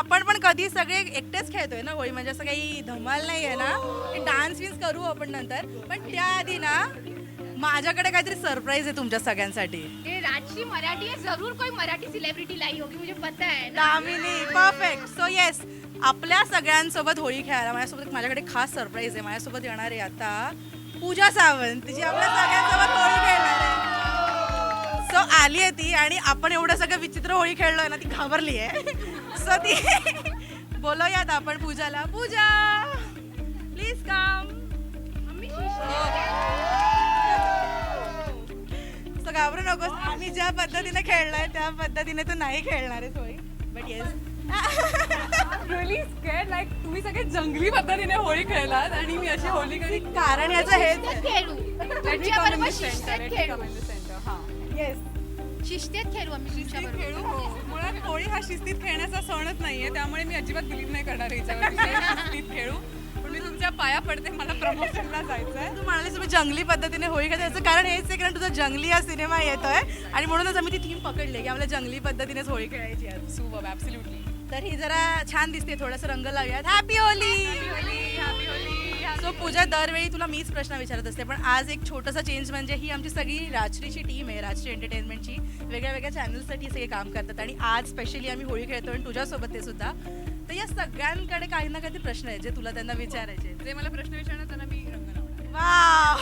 आपण पण कधी सगळे एकटेच खेळतोय ना होळी म्हणजे असं काही धमाल नाही आहे ना डान्स विन्स करू आपण नंतर. पण त्याआधी ना माझ्याकडे काहीतरी सरप्राईज आहे तुमच्या सगळ्यांसाठी. ये मराठी है जरूर कोई मराठी सेलिब्रिटी लाई होगी मुझे पता है ना? दामिनी परफेक्ट सो येस आपल्या सगळ्यांसोबत होळी खेळायला माझ्यासोबत माझ्याकडे खास सरप्राईज आहे. माझ्यासोबत येणार आहे आता पूजा सावंत जी आपल्या सगळ्यांसोबत होळी खेळणार आहे. सो आली आहे ती आणि आपण एवढं सगळं विचित्र होळी खेळलोय ना ती घाबरली आहे. सो ती बोलूयात आपण पूजाला. पूजा प्लीज कम सो घाबरू नकोस आम्ही ज्या पद्धतीने खेळलोय त्या पद्धतीने तू नाही खेळणार आहेस Holi. But yes really scare like तुम्ही सगळे जंगली पद्धतीने होळी खेळलात आणि मी अशी होळी कधी कारण याचं हेच शिस्तीत खेळू. शिस्तीत खेळू आम्ही बरोबर खेळू हो. मुळात होळी हा शिस्तीत खेळण्याचा सणच नाहीये त्यामुळे मी अजिबात बिलीव्ह नाही करणार याच्यावर. शिस्तीत खेळू. पण मी तुमच्या पाया पडते मला प्रमोशनला जायचं आहे तू म्हणालीस तुम्ही जंगली पद्धतीने होळी खेळते याचं कारण हेच आहे कारण तुझा जंगली हा सिनेमा येतोय आणि म्हणूनच आम्ही ती थीम पकडली की आम्हाला जंगली पद्धतीनेच होळी खेळायची आहे. सुबब ॲब्सल्युटली तर ही जरा छान दिसते थोडंसं रंग लावूयात. हॅपी होली पूजा दरवेळी तुला मीच प्रश्न विचारत असते पण आज एक छोटासा चेंज म्हणजे ही आमची सगळी राजश्रीची टीम आहे राजश्री एंटरटेनमेंटची वेगळ्या वेगळ्या चॅनल्ससाठी सगळे काम करतात आणि आज स्पेशली आम्ही होळी खेळतो आणि तुझ्यासोबत ते सुद्धा. तर या सगळ्यांकडे काही ना काही प्रश्न आहेत जे तुला त्यांना विचारायचे. जे मला प्रश्न विचारणार त्यांना मी रंग लावणार वाव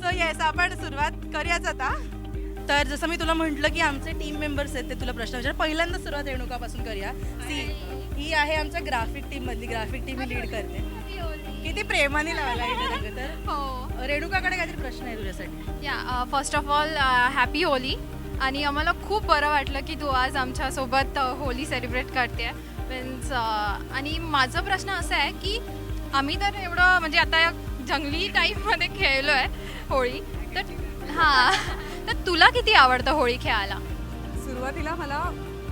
सो येस आपण सुरुवात करूयाच आता. तर जसं मी तुला म्हटलं की आमचे टीम मेंबर्स आहेत ते तुला प्रश्न विचार पहिल्यांदा सुरुवात रेणुकापासून करूया. सी ही आहे आमच्या ग्राफिक टीम मधली. ग्राफिक टीम लीड करते. किती प्रेमाने लावला इथे तर. हो. रेणुकाकडे काहीतरी प्रश्न आहे तुझ्यासाठी. या first of all happy Holi. आणि आम्हाला खूप बरं वाटलं की तू आज आमच्यासोबत होली सेलिब्रेट करते मीन्स आणि माझा प्रश्न असा आहे की आम्ही तर एवढं म्हणजे आता जंगली टाईपमध्ये खेळलो आहे होळी. तर हां. तर तुला किती आवडतं होळी खेळायला? सुरुवातीला मला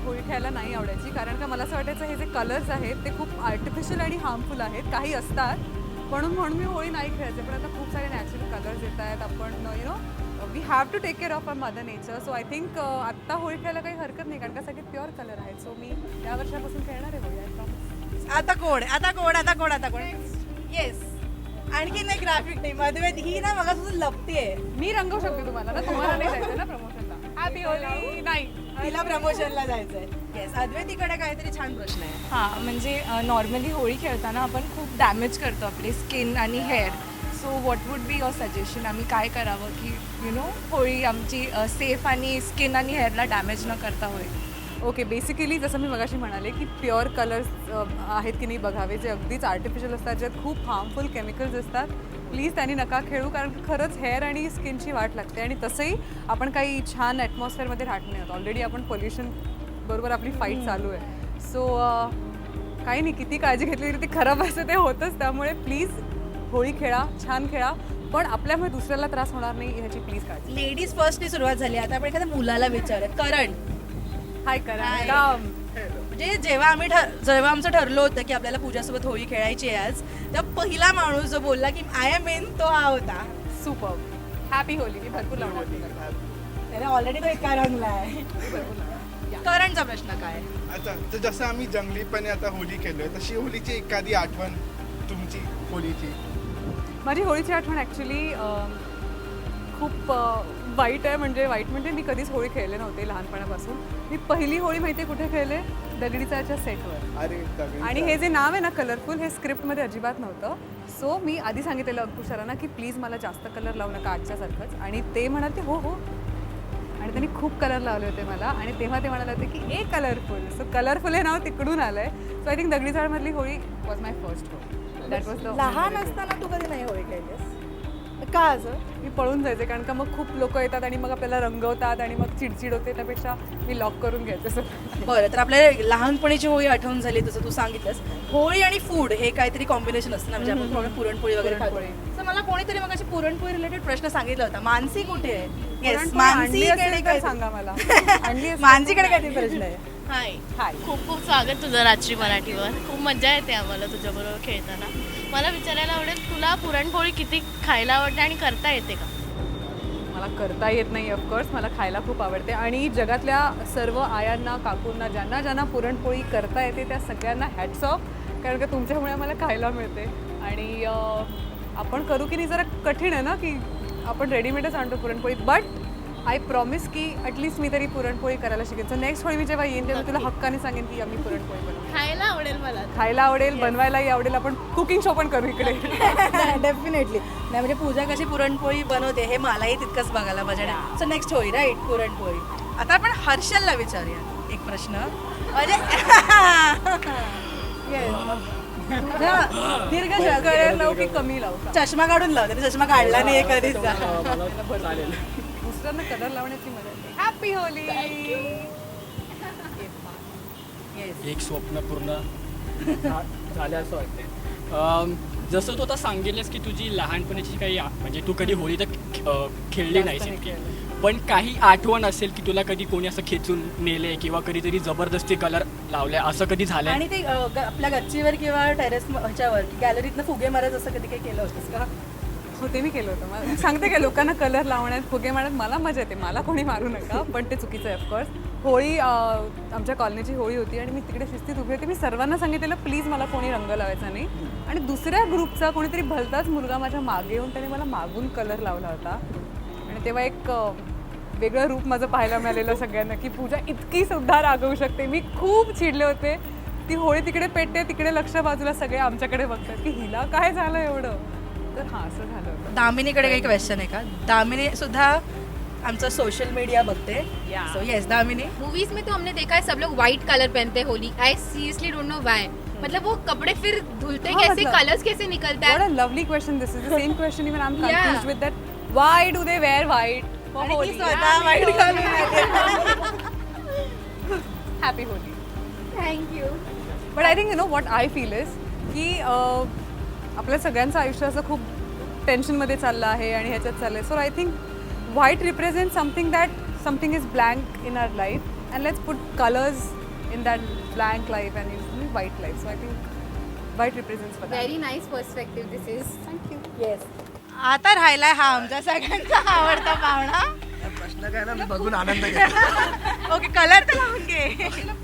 होळी खेळायला नाही आवडायची कारण का मला असं वाटायचं हे जे कलर्स आहेत ते खूप आर्टिफिशियल आणि हार्मफुल आहेत काही असतात. म्हणून म्हणून मी होळी नाही खेळायचे पण आता खूप सारे नॅचरल कलर्स येत आहेत. आपण you know we have to take care of a mother nature so I think आत्ता होळी खेळायला काही हरकत नाही कारण का सगळे प्युअर कलर आहेत. सो मी या वर्षापासून खेळणार आहे होळी. आता कोण? आता कोण? आता कोण? आता कोण? येस आणखी नाही ग्राफिक टीम अद्वैत ही ना मग तुझं लपतीये. मी रंगवू शकते तुम्हाला ना? तुम्हाला नाही जायचं ना प्रमोशनला हॅपी होळी नाही. तिला प्रमोशनला जायचंय. येस अद्वैतीकडे काहीतरी छान प्रश्न आहे. हां म्हणजे नॉर्मली होळी खेळताना आपण खूप डॅमेज करतो आपली स्किन आणि hair so what would be your suggestion आम्ही काय करावं की यु नो होळी आमची सेफ आणि स्किन आणि हेअरला डॅमेज न करता होईल ओके बेसिकली जसं मी मगाशी म्हणाले की प्युअर कलर्स आहेत की नाही बघावे जे अगदीच आर्टिफिशियल असतात ज्यात खूप हार्मफुल केमिकल्स असतात. प्लीज त्यांनी नका खेळू कारण खरंच हेअर आणि स्किनची वाट लागते. आणि तसंही आपण काही छान ॲटमॉस्फिअरमध्ये राहत नाही आहोत. ऑलरेडी आपण पोल्युशन बरोबर आपली फाईट चालू आहे. सो काही नाही किती काळजी घेतली तरी ते खराब असं ते होतंच. त्यामुळे प्लीज होळी खेळा छान खेळा. पण आपल्यामुळे दुसऱ्याला त्रास होणार नाही ह्याची प्लीज काळजी. लेडीज फर्स्टची सुरुवात झाली आता आपण एखाद्या मुलाला विचारूयात. करण हाय करा. Hi. म्हणजे जेव्हा आम्ही ठर जेव्हा आमचं ठरलं होतं की आपल्याला पूजासोबत होळी खेळायची आहे आज तेव्हा पहिला माणूस जो बोलला की आय एम इन तो हा होता. सुपर हॅपी होली मी भरपूर लावणार. तुला. त्याने ऑलरेडी तो एका रंगला आहे करणचा प्रश्न काय? अच्छा तर जसं आम्ही जंगलीपणे आता होळी केलोय तशी होळीची एखादी आठवण तुमची होळीची? माझी होळीची आठवण ॲक्च्युली खूप अ, वाईट आहे म्हणजे वाईट म्हणजे मी कधीच होळी खेळले नव्हते लहानपणापासून. मी पहिली होळी माहिती आहे कुठे खेळले? दगडीचाच्या सेटवर अरे दगडी आणि हे जे नाव आहे ना कलरफुल हे स्क्रिप्टमध्ये अजिबात नव्हतं. सो मी आधी सांगितलेलं अंकुश सरांना की प्लीज मला जास्त कलर लावू नका आजच्यासारखंच. आणि ते म्हणाले हो हो. आणि त्यांनी खूप कलर लावले होते मला. आणि तेव्हा ते म्हणाले होते की ए कलरफुल सो कलरफुल हे नाव तिकडून आलं आहे सो आय थिंक दगडी झाडमधली Holi was my first Holi. That was the लहान असताना तू कधी नाही होळी खेळलीस? का असं? मी पळून जायचे कारण का मग खूप लोक येतात आणि मग आपल्याला रंगवतात आणि मग चिडचिड होते त्यापेक्षा मी लॉक करून घ्यायचे सगळं बरं तर आपल्या लहानपणीची होळी आठवण झाली तसं तू सांगितलंस. होळी आणि फूड हे काहीतरी कॉम्बिनेशन असतं ना म्हणजे आपण थोडं पुरणपोळी वगैरे. तर मला कोणीतरी मग अशी पुरणपोळी रिलेटेड प्रश्न सांगितला होता. मानसी कुठे आहे? मानसीकडे तर काय सांगा मला. मानसीकडे काहीतरी प्रश्न आहे. हाय हाय खूप खूप स्वागत तुझं रात्री मराठीवर. खूप मजा येते आम्हाला तुझ्याबरोबर खेळताना. मला विचारायला आवडेल तुला पुरणपोळी किती खायला आवडते आणि करता येते का? मला करता येत नाही ऑफकोर्स मला खायला खूप आवडते. आणि जगातल्या सर्व आयांना काकूंना ज्यांना ज्यांना पुरणपोळी करता येते त्या सगळ्यांना हॅट्स ऑफ कारण का तुमच्यामुळे मला खायला मिळते. आणि आपण करू की नाही जरा कठीण आहे ना की आपण रेडीमेडच आणतो पुरणपोळी. बट आय प्रॉमिस की ॲटलिस्ट मी तरी पुरणपोळी करायला शिकेन. सो नेक्स्ट वेळी मी जेव्हा येईन तेव्हा तुला हक्काने सांगेन की आम्ही पुरणपोळी बनवू खायला आवडेल मला. खायला आवडेल बनवायलाही आवडेल. आपण कुकिंग शो पण करू इकडे. डेफिनेटली नाही म्हणजे पूजा कशी पुरणपोळी बनवते हे मलाही तितकंच बघायला पाहिजे सो नेक्स्ट होई राईट पुरणपोळी. आता आपण हर्षलला विचारूया एक प्रश्न. म्हणजे. दीर्घ कमी लावू? चष्मा काढून लावते चष्मा काढला नाही कधीच दुसऱ्यांना कलर लावण्याची मजा येते. हॅपी होली एक स्वप्न पूर्ण झा- झालं असं वाटते अम, जसं तू आता सांगितलंस की तुझी लहानपणीची काही आ- म्हणजे तू कधी होळी तर खे- अ, खेळली नाहीस इतकी. पण काही आठवण असेल की तुला कधी कोणी असं खेचून नेले किंवा कधीतरी जबरदस्ती कलर लावले असं कधी झालंय? आणि ते अ, ग- आपल्या गच्चीवर किंवा टेरेस ह्याच्यावर गॅलरीतनं फुगे मारत असं कधी काही केलं होतंस का? हो ते मी केलं होतं. मला सांगते का लोकांना कलर लावण्यात फुगे मारण्यात मला मजा येते. मला कोणी मारू नका पण ते चुकीचं आहे ऑफकोर्स होळी आमच्या कॉलनीची होळी होती आणि मी तिकडे शिस्तीत उभी होती. मी सर्वांना सांगितलेलं प्लीज मला कोणी रंग लावायचा नाही. आणि दुसऱ्या ग्रुपचा कोणीतरी भलताच मुलगा माझ्या मागे येऊन त्याने मला मागून कलर लावला होता. आणि तेव्हा एक वेगळं रूप माझं पाहायला मिळालेलं सगळ्यांना की पूजा इतकी सुद्धा रागवू शकते. मी खूप चिडले होते. ती होळी तिकडे पेटते तिकडे लक्ष बाजूला सगळे आमच्याकडे बघतात की हिला काय झालं एवढं? तर हां असं झालं होतं दामिनीकडे काही क्वेश्चन आहे का दामिनी सुद्धा आमचं सोशल मीडिया बघते सो येस दामिनी मूवीज में तो हमने देखा है सब लोग व्हाइट कलर पहनते हैं Holi I seriously don't know why मतलब वो कपड़े फिर धुलते हाँ, कैसे मतलब- कलर्स कैसे निकलता What है a lovely question this is. The same question even I'm Yeah. confused with that. Why do they wear white for आणि ती Holi? स्वतः white घालून आली. Happy Holi. Thank you But I think you know what I feel is की uh, आपल्या सगळ्यांचं आयुष्य असं खूप टेन्शनमध्ये चाललं आहे आणि ह्याच्यात चाललं आहे. So I think white represent something that something is blank in our life and let's put colours in that blank life and in white life so I think white represents for very nice perspective this is thank you yes आता राहिलाय हा आमचा सगळ्यांचा आवडता पाहुणा. प्रश्न काय ना मी बघून आनंद घेतो. ओके कलर तर लावून घे.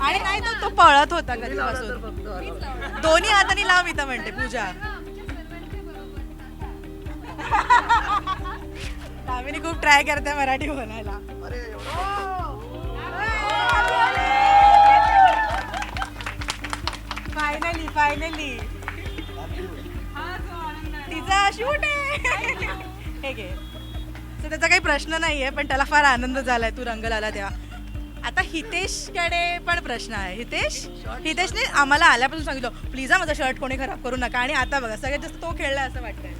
आणि नाही तो तो पळत होता कधीपासून दोन्ही हाताने लाव मी तर म्हणते पूजा. दामिनी खूप ट्राय करते मराठी बोलायला. फायनली फायनली तिचा शूट आहे. हे घे. तर त्याचा काही प्रश्न नाही आहे पण त्याला फार आनंद झालाय तू रंग लावला तेव्हा. आता हितेशकडे पण प्रश्न आहे. हितेश? हितेशने आम्हाला आल्यापासून सांगितलं प्लीज हा माझा शर्ट कोणी खराब करू नका. आणि आता बघा सगळ्यात जास्त तो खेळला असं वाटतंय.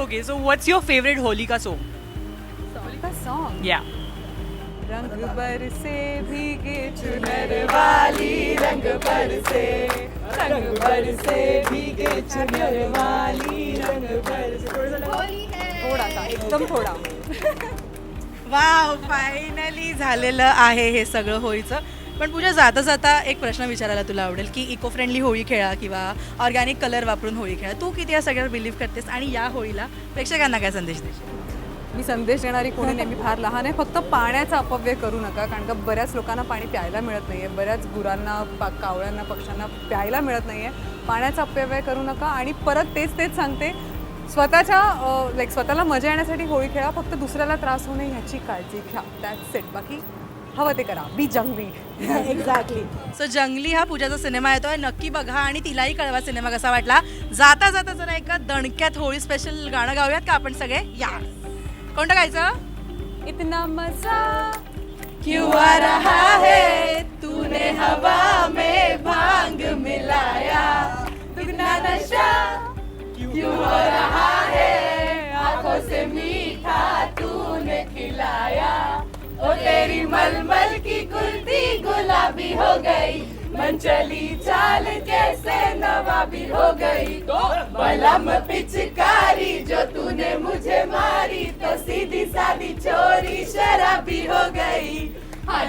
Okay, so what's your favorite Holika song? Song Yeah. Rang Barse भीगे चुनर वाली रंग बरसे रंग बरसे भीगे चुनर वाली रंग बरसे थोडासा एकदम थोडा। वाव फायनली झालेलं आहे हे सगळं होळीचं. पण पूजा जाता जाता एक प्रश्न विचारायला तुला आवडेल की इको फ्रेंडली होळी खेळा किंवा ऑर्गॅनिक कलर वापरून होळी खेळा. तू किती या सगळ्यावर बिलीव्ह करतेस आणि या होळीला प्रेक्षकांना काय संदेश देशील? मी संदेश देणारी कोणी नेहमी फार लहान आहे. फक्त पाण्याचा अपव्यय करू नका कारण का बऱ्याच लोकांना पाणी प्यायला मिळत नाही आहे बऱ्याच गुरांना पा कावळ्यांना पक्ष्यांना प्यायला मिळत नाही आहे पाण्याचा अपव्यय करू नका आणि परत तेच तेच सांगते स्वतःच्या लाईक स्वतःला मजा येण्यासाठी होळी खेळा फक्त दुसऱ्याला त्रास होऊ नये ह्याची काळजी घ्या. दॅट्स सेट बाकी हवं ते करा. बी जंगली एक्झॅक्टली सो जंगली हा पूजाचा सिनेमा येतोय नक्की बघा आणि तिलाही कळवा सिनेमा कसा वाटला. जाता जाता जरा एका दणक्यात होळी स्पेशल गाणं गाऊयात का आपण सगळे? या. कोणतं गायचं? इतना मजा क्यों आ रहा है तूने हवा में क्यों हो। रहा है आँखों से मीठा तूने खिलाया। ओ, तेरी मलमल की कुर्ती गुलाबी हो गई। मन चली चाल कैसे नवाबी हो गई। बलम पिचकारी जो तूने मुझे मारी तो सीधी सादी चोरी शराबी हो गई। हाँ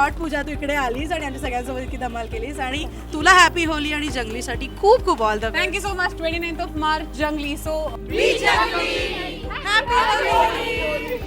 लॉट पूजा तू इकडे आलीस आणि आमच्या सगळ्यांसोबत इतकी धमाल केलीस. आणि तुला हॅपी होली आणि जंगलीसाठी खूप खूप all the thank you so much twenty ninth of March जंगली. So happy Holy